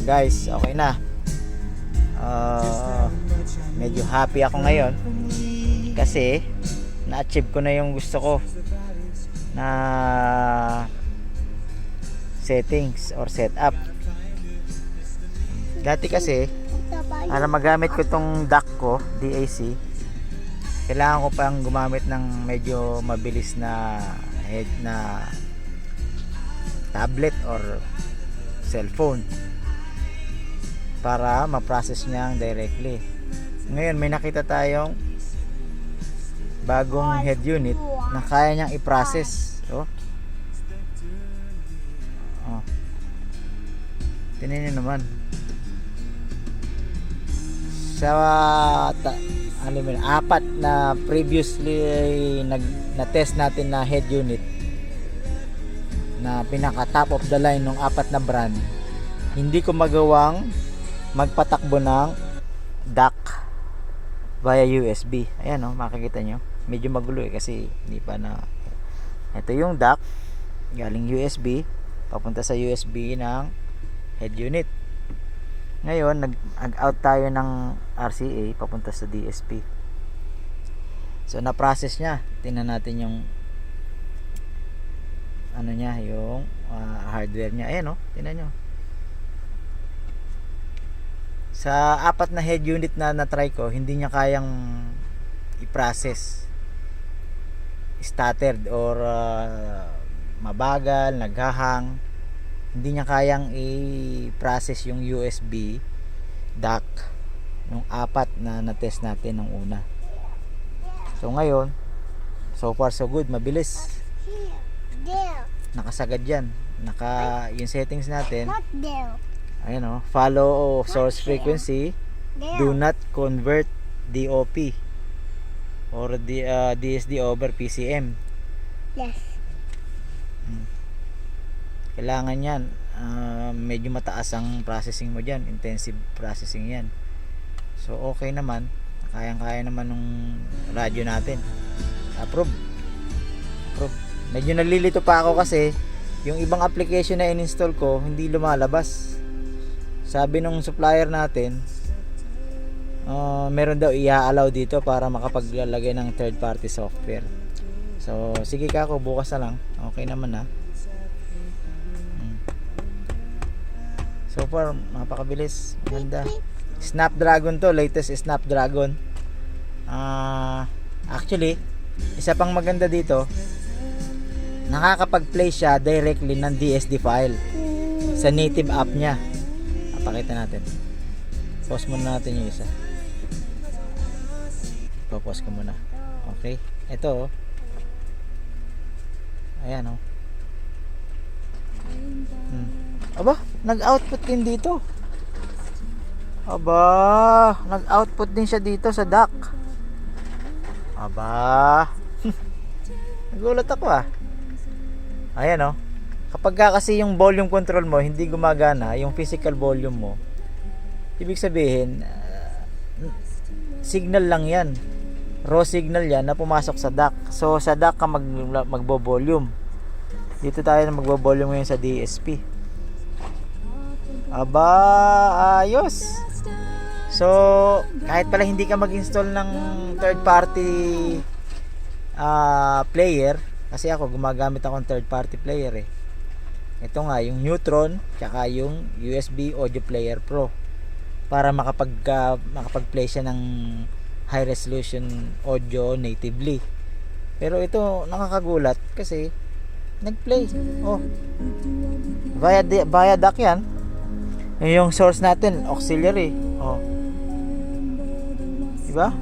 Guys, okay na. Ah, medyo happy ako ngayon kasi na-achieve ko na yung gusto ko na settings or setup. Dati kasi para magamit ko tong DAC ko, DAC, kailangan ko pang gumamit ng medyo mabilis na head na tablet or cellphone para ma-process niya directly. Ngayon may nakita tayong bagong head unit na kaya niyang i-process. Oh. Oh. Tingnan niyo naman. Sa ta, ano yun, apat na previously nag na test natin na head unit na pinaka top of the line ng apat na brand hindi ko magawang magpatakbo ng DAC via USB ayan o makikita nyo. Medyo magulo eh kasi hindi pa na ito yung DAC galing USB papunta sa USB ng head unit. Ngayon nag out tayo ng RCA papunta sa DSP so na process nya tingnan natin yung ano niya yung ah, hardware niya. Ayan oh tingnan nyo sa apat na head unit na na-try ko hindi niya kayang i-process. Stuttered or ah, mabagal naghahang. Hindi niya kayang i-process yung USB DAC yung apat na na-test natin nung una. So ngayon so far so good. Mabilis. Nakasagad yan. Naka yung settings natin. Not there. Ayan o follow source frequency. do not convert DOP or the uh, DSD over PCM Yes. kailangan yan. Ah, medyo mataas ang processing mo dyan. Intensive processing yan. So okay naman. Kayang kaya naman ng radyo natin. Approve. Approve. Medyo nalilito pa ako kasi yung ibang application na in-install ko hindi lumalabas sabi nung supplier natin ah, meron daw i-allow dito para makapaglalagay ng third party software so sige ka ako bukas na lang okay naman na Mm. So far, napakabilis. Maganda. Snapdragon to, latest Snapdragon. Ah, actually, isa pang maganda dito, nakakapag-play siya directly ng DSD file sa native app niya. Papakita natin. Pause muna natin yung isa. Pause ko muna. Okay. Ito, oh. Ayan, oh. Hmm. Aba, nag-output din dito. Aba, nag-output din siya dito sa dock. Aba. Nagulat ako ah. Ayan oh. Kapag ka kasi yung volume control mo hindi gumagana, yung physical volume mo, ibig sabihin, ah, signal lang yan. Raw signal yan na pumasok sa dock. So sa dock ka mag, magbo-volume. Dito tayo na magbo-volume ngayon sa DSP. Aba, ayos. So, kahit pala hindi ka mag-install ng third party ah, player, kasi ako gumagamit ako ng third party player eh. Ito nga, yung Neutron, tsaka yung USB Audio Player Pro para makapag ah, makapag-play siya ng high resolution audio natively. Pero ito nakakagulat kasi nag-play. Oh. Via di- via DAC 'yan. Yung source natin auxiliary. Oh. Diba?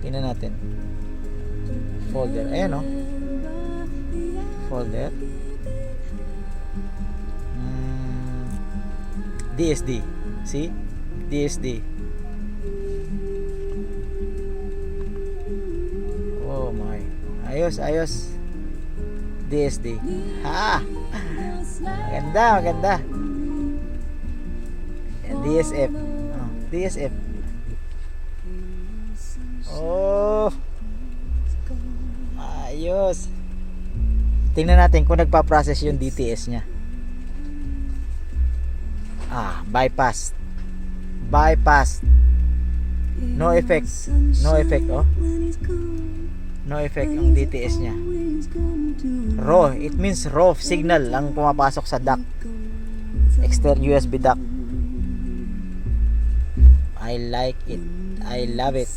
Tingnan natin. Folder. Ayan oh. Folder. DSD. See? DSD. Oh my. Ayos, ayos. DSD. Ha! Maganda, maganda. DSF. Oh, DSF. Oh. Ayos. Tingnan natin kung nagpa-process yung DTS niya. Bypass. Bypass. No effect. No effect oh. No effect ang DTS niya. Raw. It means raw signal ang pumapasok sa duct. External USB duct. I like it. I love it.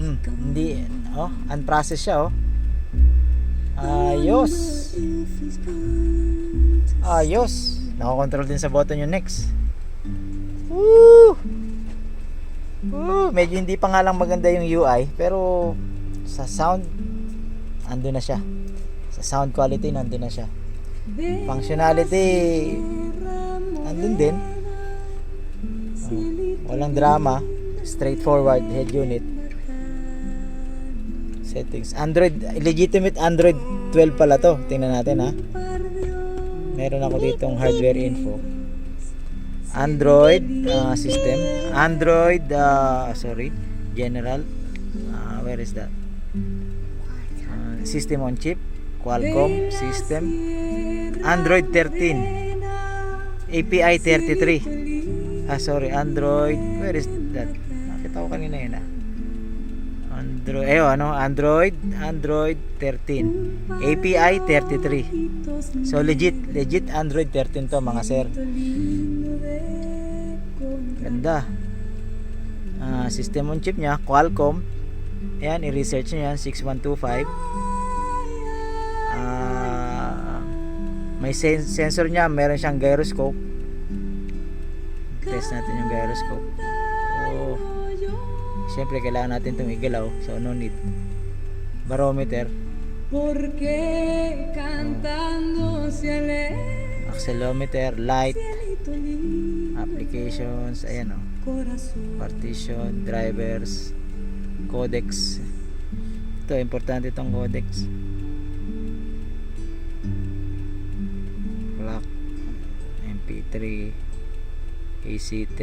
Hmm, hindi oh. Unprocessed siya oh. Ayos. Ayos nakakontrol din sa button yung next. Woo! Woo! medyo hindi pa nga lang maganda yung UI pero sa sound andun na siya. Sa sound quality nandun na siya. Functionality andun din. Oh, walang drama. Straightforward head unit. Settings. Android legitimate android 12 pala to. Tingnan natin ha meron ako ditong hardware info. Android uh, system. Android uh, sorry general. Uh, where is that? Uh, system on chip qualcomm system. Android 13 API 33 ah sorry android. Where is that? Nakita ko kanina yun ah Android, eh ano, Android, Android 13. API 33. So legit, legit Android 13 to mga sir. Ganda. Ah, system on chip niya, Qualcomm. Ayan, i-research niyo yan, 6125. Ah, may sen- sensor niya, meron siyang gyroscope. Test natin yung gyroscope. Oh. Siyempre, kailangan natin itong igalaw. So, no need. Barometer. Porque cantando se alegra Accelerometer. Light. Applications. Ayan o. corazón. Partition. Drivers. Codecs. Ito, importante itong codecs. Clock. MP3. AC3.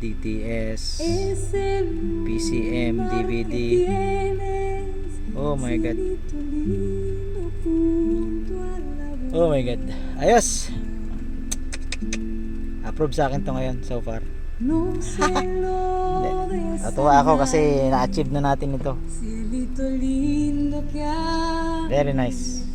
DTS. PCM, DVD. Oh my God. Oh my God. Ayos. Approve sa akin to ngayon so far. Natuwa ako kasi na-achieve na natin ito. Very nice.